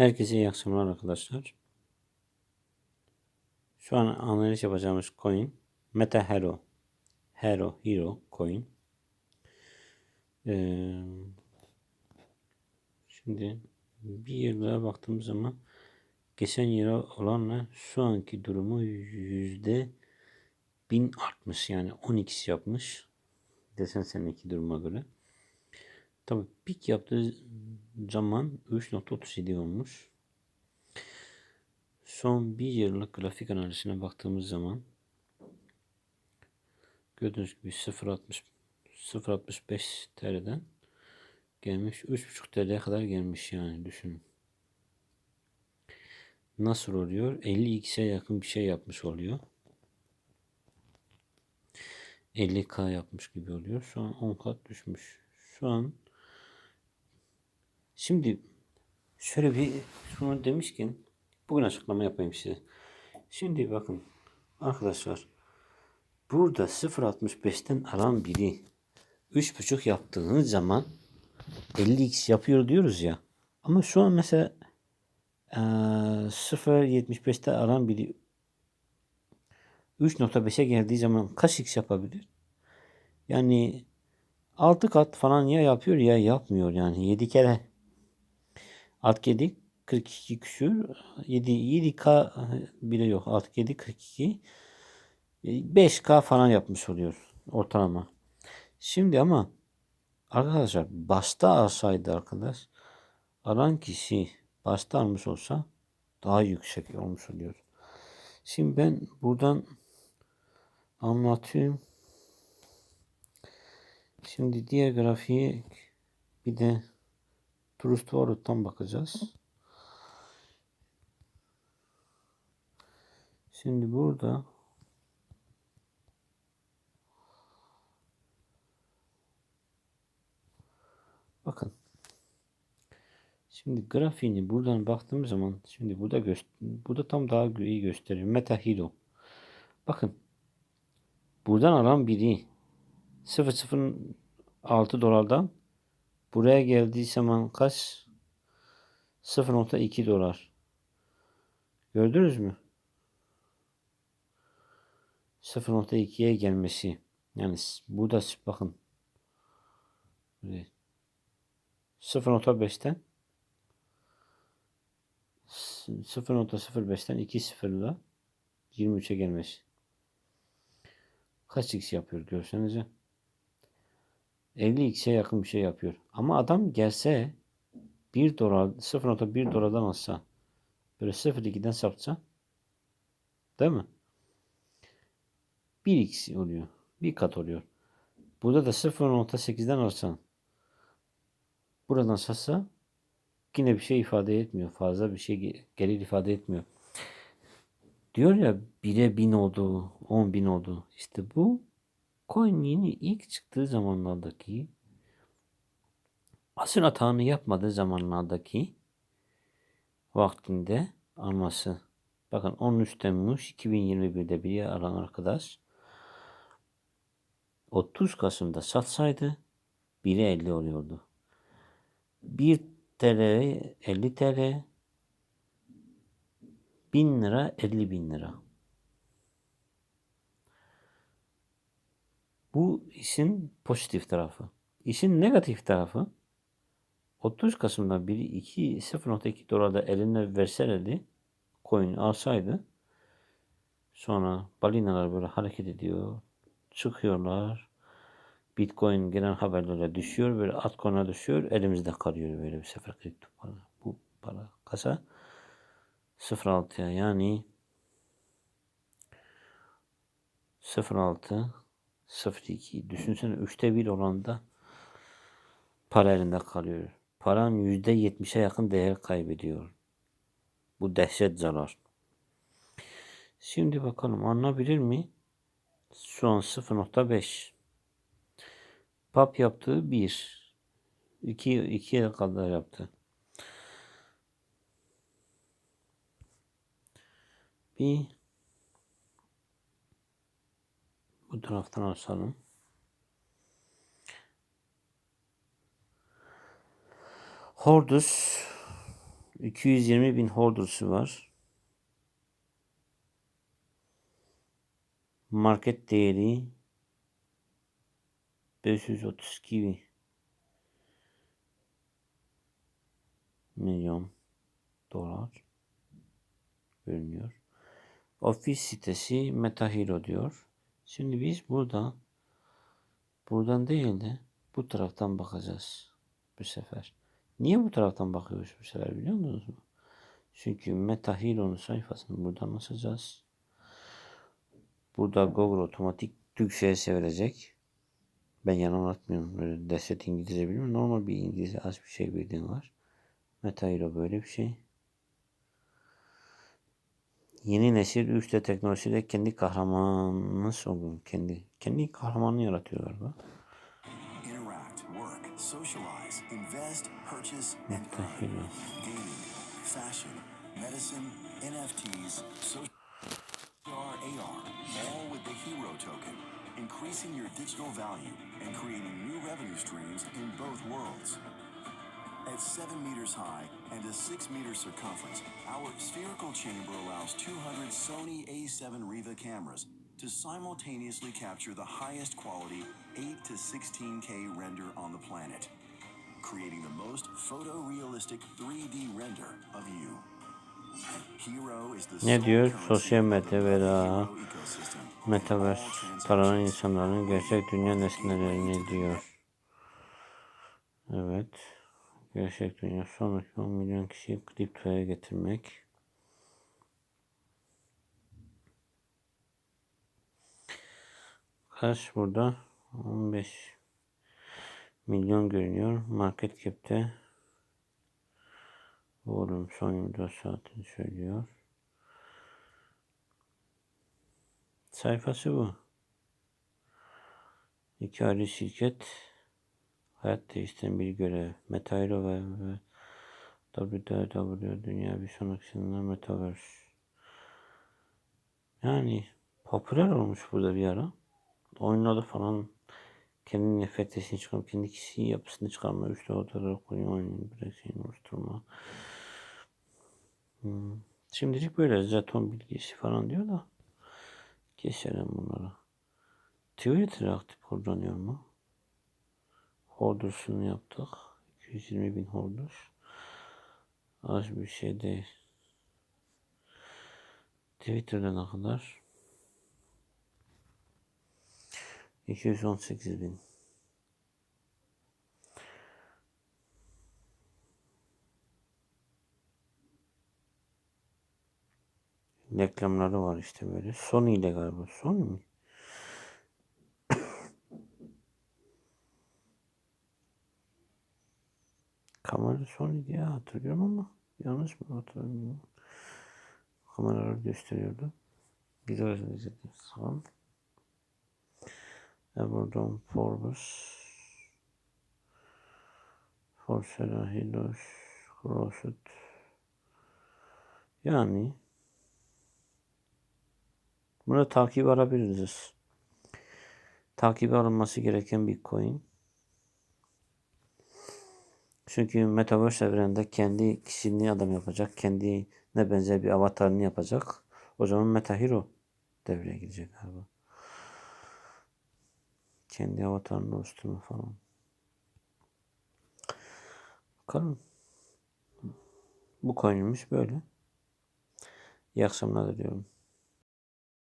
Herkese iyi akşamlar arkadaşlar. Şu an analiz yapacağımız coin Meta Hero. Hero, Hero coin. Ee, şimdi bir yıllara baktığımız zaman geçen yıla olanla şu anki durumu yüzde bin artmış. Yani 12 yapmış. Desen seneki duruma göre. Tabi pik yaptığı zaman 3.37 olmuş. Son bir yıllık grafik analizine baktığımız zaman gördüğünüz gibi 0.60 0.65 TL'den gelmiş 3.5 TL'ye kadar gelmiş yani düşünün. Nasıl oluyor? 50x'e yakın bir şey yapmış oluyor. 50k yapmış gibi oluyor. Şu an 10 kat düşmüş. Şu an Şimdi şöyle bir şunu demişken bugün açıklama yapayım size. Şimdi bakın arkadaşlar burada 0.65'ten alan biri 3.5 yaptığınız zaman 50x yapıyor diyoruz ya. Ama şu an mesela e, 0.75'te alan biri 3.5'e geldiği zaman kaç x yapabilir? Yani 6 kat falan ya yapıyor ya yapmıyor yani 7 kere Alt 7 42 küsür. 7 7K bile yok. Alt 7 42. 5K falan yapmış oluyor ortalama. Şimdi ama arkadaşlar başta alsaydı arkadaş alan kişi başta almış olsa daha yüksek olmuş oluyor. Şimdi ben buradan anlatıyorum. Şimdi diğer grafiği bir de Trust Wallet'tan bakacağız. Şimdi burada bakın Şimdi grafiğini buradan baktığım zaman şimdi burada burada tam daha iyi gösteriyor. Meta. Bakın buradan alan biri 0.06 dolardan Buraya geldiği zaman kaç? 0.2 dolar. Gördünüz mü? 0.2'ye gelmesi. Yani burada bakın. 0.5'ten 0.05'ten 2 sıfırla 23'e gelmesi. Kaç x yapıyor görsenize. 50x'e yakın bir şey yapıyor. Ama adam gelse 1 dolar 0.1 dolardan alsa böyle 0.2'den sapsa değil mi? 1x oluyor. Bir kat oluyor. Burada da 0.8'den alsan buradan satsa yine bir şey ifade etmiyor. Fazla bir şey gelir ifade etmiyor. Diyor ya 1'e 1000 oldu, 10 bin oldu. İşte bu Coin yeni ilk çıktığı zamanlardaki asıl hatanı yapmadığı zamanlardaki vaktinde alması. Bakın 13 Temmuz 2021'de bir alan arkadaş 30 Kasım'da satsaydı 1'e 50 oluyordu. 1 TL 50 TL 1000 lira 50 bin lira. Bu işin pozitif tarafı. İşin negatif tarafı 30 Kasım'da biri 2 0.2 dolarda eline verselerdi coin alsaydı sonra balinalar böyle hareket ediyor çıkıyorlar Bitcoin gelen haberlerle düşüyor böyle altcoin'e düşüyor elimizde kalıyor böyle bir sefer kripto para bu para kasa 0.6'ya yani 0.6 0.2 düşünsene üçte bir oranda para elinde kalıyor. Paran yüzde yetmişe yakın değer kaybediyor. Bu dehşet zarar. Şimdi bakalım anlayabilir mi? Şu an 0.5. Pap yaptığı 1. 2 2'ye kadar yaptı. Bir Taraftan açalım. Hordus 220 bin holder'sı var. Market değeri 532 milyon dolar görünüyor. Ofis sitesi MetaHero diyor. Şimdi biz burada buradan değil de bu taraftan bakacağız bu sefer. Niye bu taraftan bakıyoruz bu sefer biliyor musunuz mu? Çünkü MetaHero'nun sayfasını buradan açacağız. Burada Google otomatik Türkçe'ye çevirecek. Ben. Böyle dehşet İngilizce bilmiyorum. Normal bir İngilizce az bir şey bildiğim var. MetaHero böyle bir şey. Yeni nesil 3D teknolojide kendi kahramanını sorgun. Kendi, kendi kahramanını yaratıyor galiba. Socialize, invest, purchase, and. Gaming, fashion, medicine, NFTs, social AR, all with the Hero token, increasing your digital value and creating new revenue streams in both worlds. At 7 meters high and a 6 meter circumference, our spherical chamber allows 200 Sony A7 Riva cameras to simultaneously capture the highest quality 8 to 16K render on the planet, creating the most photorealistic 3D render of you. Hero is the Ne diyor? Sosyal medya ve daha Metaverse All paranın insanların gerçek dünya nesnelerini diyor. Evet. Gerçek dünya sonraki 10 milyon kişiyi kriptoya getirmek. Kaç burada? 15 milyon görünüyor. Market cap'te Volume son 24 saatini söylüyor. Sayfası bu. İki ayrı şirket hayat değiştiren bir görev. Metairo ve, WWW Dünya bir sonraki sınırlar Metaverse. Yani popüler olmuş burada bir ara. Oyunlarda falan kendi nefretesini çıkarıp kendi kişi yapısını çıkarma, üçlü odaları koyun oyunun bir şeyini oluşturma. Hmm. Şimdilik böyle jeton bilgisi falan diyor da geçelim bunları. Twitter aktif kullanıyor mu? Horders'unu yaptık. 220 bin Horders. Az bir şey değil. Twitter'da ne kadar? 218 bin. Reklamları var işte böyle. Sony ile galiba. Sony mi? Kamera Sony diye hatırlıyorum ama yanlış mı hatırlıyorum? Kameralar gösteriyordu. Güzel izledim. Tamam. Everton Forbes Forsera Hilos Crosset yani Burada takip alabiliriz. Takip alınması gereken bir coin. Çünkü Metaverse evreninde kendi kişiliğini adam yapacak. Kendine benzer bir avatarını yapacak. O zaman MetaHero devreye girecek galiba. Kendi avatarını oluşturma falan. Bakalım. Bu coin'imiz böyle. İyi akşamlar diliyorum.